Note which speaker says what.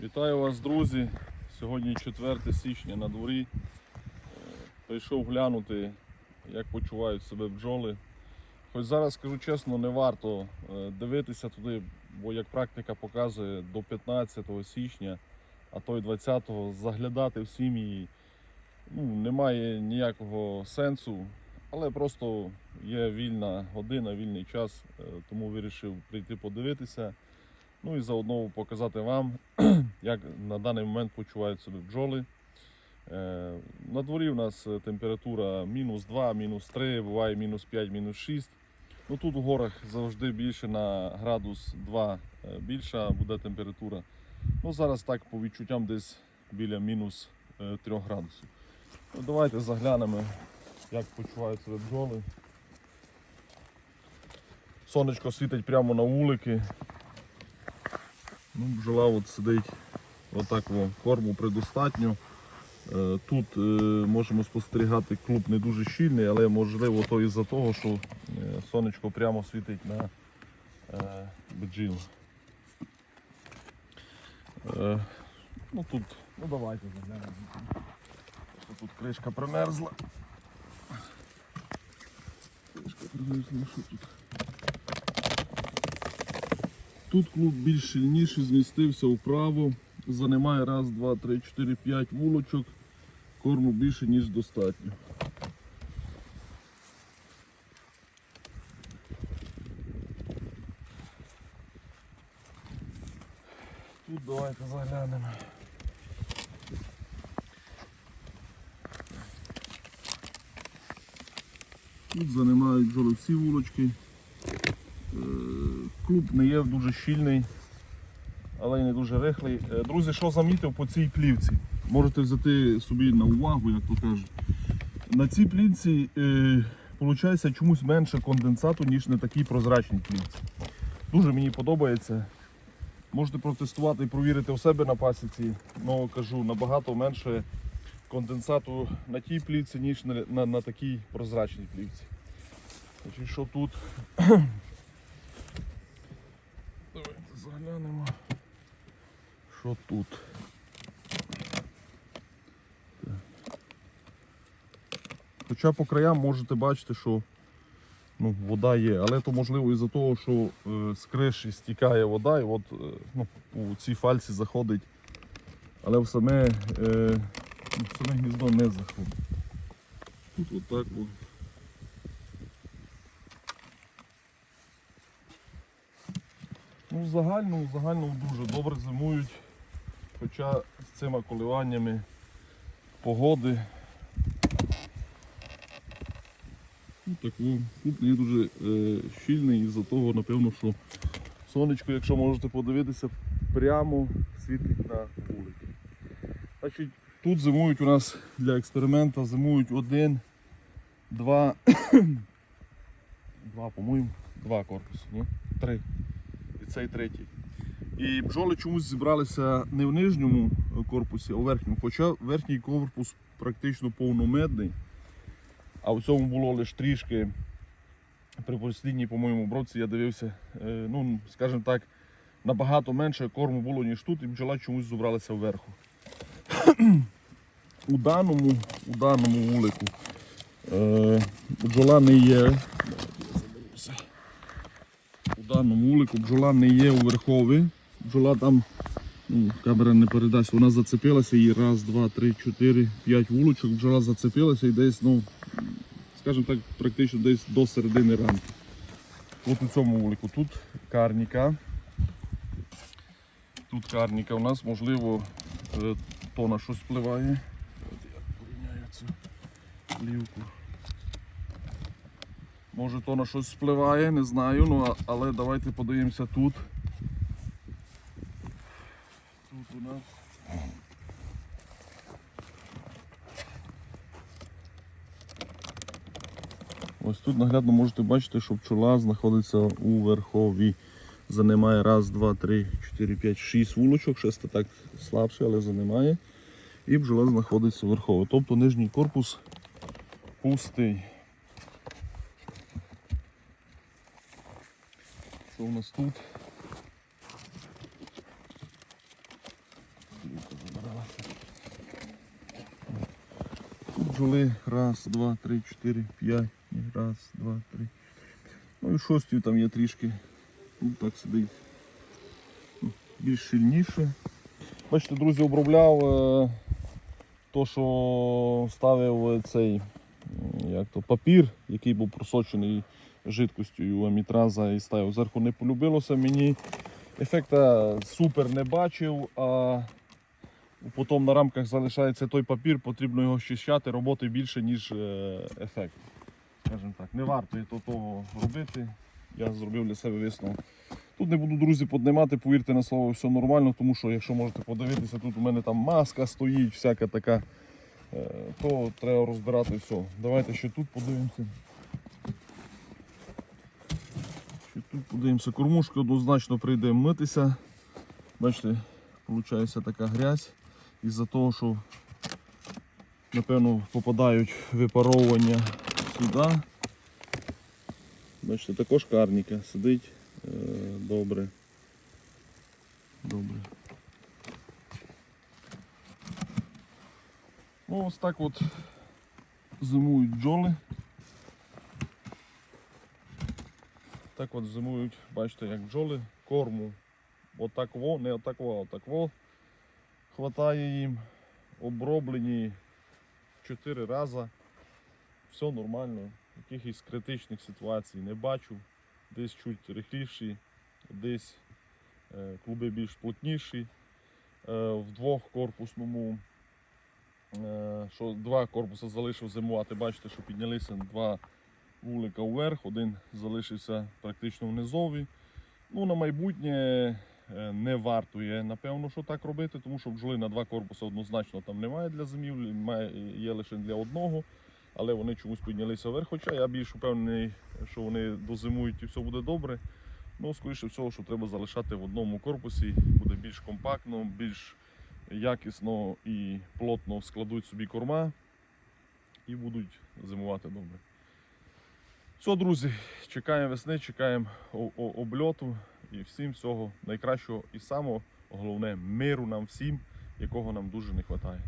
Speaker 1: Вітаю вас, друзі! Сьогодні 4 січня на дворі. Е, Прийшов глянути, як почувають себе бджоли. Хоч зараз, скажу чесно, не варто е, дивитися туди, бо як практика показує, до 15 січня, а то й 20-го заглядати в сім'ї ну, немає ніякого сенсу. Але просто є вільна година, вільний час, е, тому вирішив прийти подивитися. Ну і заодно показати вам, як на даний момент почувають себе бджоли. Е, На дворі у нас е, температура мінус 2, мінус 3, буває мінус 5, мінус 6. Ну тут у горах завжди більше на градус 2 е, більша буде температура. Ну зараз так по відчуттям десь біля мінус 3 градусів. Ну, давайте заглянемо, як почувають себе бджоли. Сонечко світить прямо на вулики. Ну, бджола от сидить отак во, корму предостатньо. Е, Тут е, можемо спостерігати клуб не дуже щільний, але можливо то із-за того, що е, сонечко прямо світить на бджіл. Ну тут, ну давайте заглянемо. Тут кришка примерзла. Кришка примерзла, що тут? Тут клуб більш щільніший, змістився вправо, занимає раз, два, три, чотири, п'ять вулочок, корму більше, ніж достатньо. Тут давайте заглянемо. Тут занимають бджоли всі вулочки. Клуб не є дуже щільний, але й не дуже рихлий. Е, Друзі, що замітив по цій плівці? Можете взяти собі на увагу, як то кажуть. На цій плівці е, виходить чомусь менше конденсату, ніж на такій прозрачній плівці. Дуже мені подобається. Можете протестувати і провірити у себе на пасіці. Ну кажу, набагато менше конденсату на тій плівці, ніж на, на, на такій прозрачній плівці. Значить, що тут? Заглянемо. Що тут? Хоча по краям можете бачити, що ну, вода є, але то можливо із-за того, що е, з криші стікає вода і от е, ну, у цій фальці заходить, але в саме, е, в саме гніздо не заходить. Тут отак от. Ну, в загальному, в загальному дуже добре зимують. Хоча з цими коливаннями погоди. Ну, так, тут не дуже е, щільний із-за того, напевно, що сонечко, якщо можете подивитися, прямо світить на вулиці. Значить, тут зимують у нас для експерименту, зимують один, два, два, по-моєму, два корпуси, ні? Три цей третій. І бджоли чомусь зібралися не в нижньому корпусі, а в верхньому. Хоча верхній корпус практично повномедний, а в цьому було лише трішки. При послідній, по-моєму, броці я дивився, е, ну, скажімо так, набагато менше корму було, ніж тут, і бджола чомусь зібралася вверху. У даному, у даному вулику е, бджола не є. Даному вулику бджола не є у верхові. Бджола там, ну, камера не передасть, вона зацепилася і раз, два, три, чотири, п'ять вулочок. Бджола зацепилася і десь, ну, скажімо так, практично десь до середини ранку. От у цьому вулику. Тут карніка. Тут карніка у нас, можливо, е, то на щось впливає. От я порівняю цю плівку. Може то на щось впливає, не знаю, ну, але давайте подивимося тут. Тут у нас. Ось тут наглядно можете бачити, що пчола знаходиться у верхові. Занимає раз, два, три, чотири, п'ять, шість вулочок, шеста так слабше, але занимає. І бджола знаходиться верхово. Тобто нижній корпус пустий. у нас тут. Тут жили раз, два, три, чотири, п'ять, раз, два, три. Ну і шостю там є трішки тут так сидить більш сильніше. Бачите, друзі, обробляв е, то, що ставив цей як то, папір, який був просочений жидкостю амітраза і ставив зверху. Не полюбилося мені. Ефекта супер не бачив, а потім на рамках залишається той папір, потрібно його щищати, роботи більше, ніж е, ефект. Скажімо так, не варто то того робити. Я зробив для себе висновок. Тут не буду, друзі, піднімати, повірте на слово, все нормально, тому що, якщо можете подивитися, тут у мене там маска стоїть, всяка така, е, то треба розбирати все. Давайте ще тут подивимося. Ще тут подивимося. Кормушка однозначно прийде митися. Бачите, виходить така грязь із-за того, що напевно попадають випаровування сюди. Бачите, також карніка сидить е, добре. Добре. Ну, ось так от зимують бджоли. Так от зимують, бачите, як бджоли, корму. Отак во, не отак во, отак во. Хватає їм. Оброблені 4 рази. Все нормально. Якихось критичних ситуацій не бачу. Десь чуть рихліші, десь е, клуби більш плотніші. Е, в двохкорпусному, е, що два корпуси залишив зимувати. Бачите, що піднялися два вулика вверх, один залишився практично внизові. Ну, на майбутнє е, не вартує, напевно, що так робити, тому що бджоли на два корпуси однозначно там немає для зимівлі, є лише для одного, але вони чомусь піднялися вверх. Хоча я більш впевнений, що вони дозимують і все буде добре. Ну, скоріше всього, що треба залишати в одному корпусі, буде більш компактно, більш якісно і плотно складуть собі корма і будуть зимувати добре. Все, друзі, чекаємо весни, чекаємо обльоту і всім всього найкращого і самого головне миру нам всім, якого нам дуже не вистачає.